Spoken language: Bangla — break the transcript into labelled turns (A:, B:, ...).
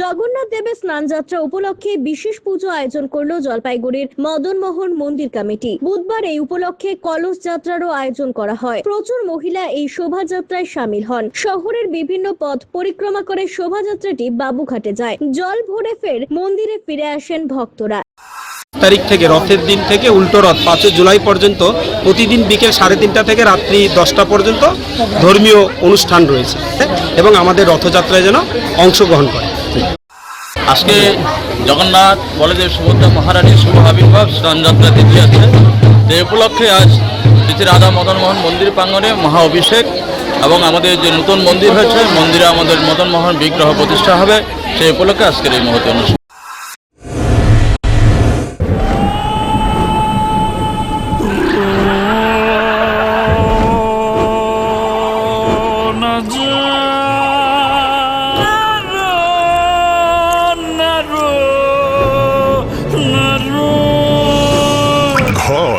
A: জগন্নাথ দেবের স্নানযাত্রা উপলক্ষে বিশেষ পুজো আয়োজন করল জলপাইগুড়ির মদনমোহন মন্দির কমিটি। বুধবার এই উপলক্ষে কলস যাত্রারও আয়োজন করা হয়। প্রচুর মহিলা এই শোভাযাত্রায় সামিল হন। শহরের বিভিন্ন পথ পরিক্রমা করে শোভাযাত্রাটি বাবুঘাটে যায়। জল ভরে ফের মন্দিরে ফিরে আসেন ভক্তরা।
B: তারিখ থেকে রথের দিন থেকে উল্টো রথ পাঁচই জুলাই পর্যন্ত প্রতিদিন বিকেল সাড়ে তিনটা থেকে রাত্রি দশটা পর্যন্ত ধর্মীয় অনুষ্ঠান রয়েছে। এবং আমাদের রথযাত্রায় যেন অংশগ্রহণ করে।
C: আজকে জগন্নাথ বলদেব সুভদ্রা মহারানীর শুভ আবির্ভাব স্নানযাত্রা তিথি আছে সেই উপলক্ষে আজ শ্রী রাধা মদন মোহন মন্দির প্রাঙ্গণে মহা অভিষেক এবং আমাদের যে নতুন মন্দির হয়েছে, মন্দিরে আমাদের মদন মোহন বিগ্রহ প্রতিষ্ঠা হবে, সেই উপলক্ষে আজকের এই মহতি অনুষ্ঠান।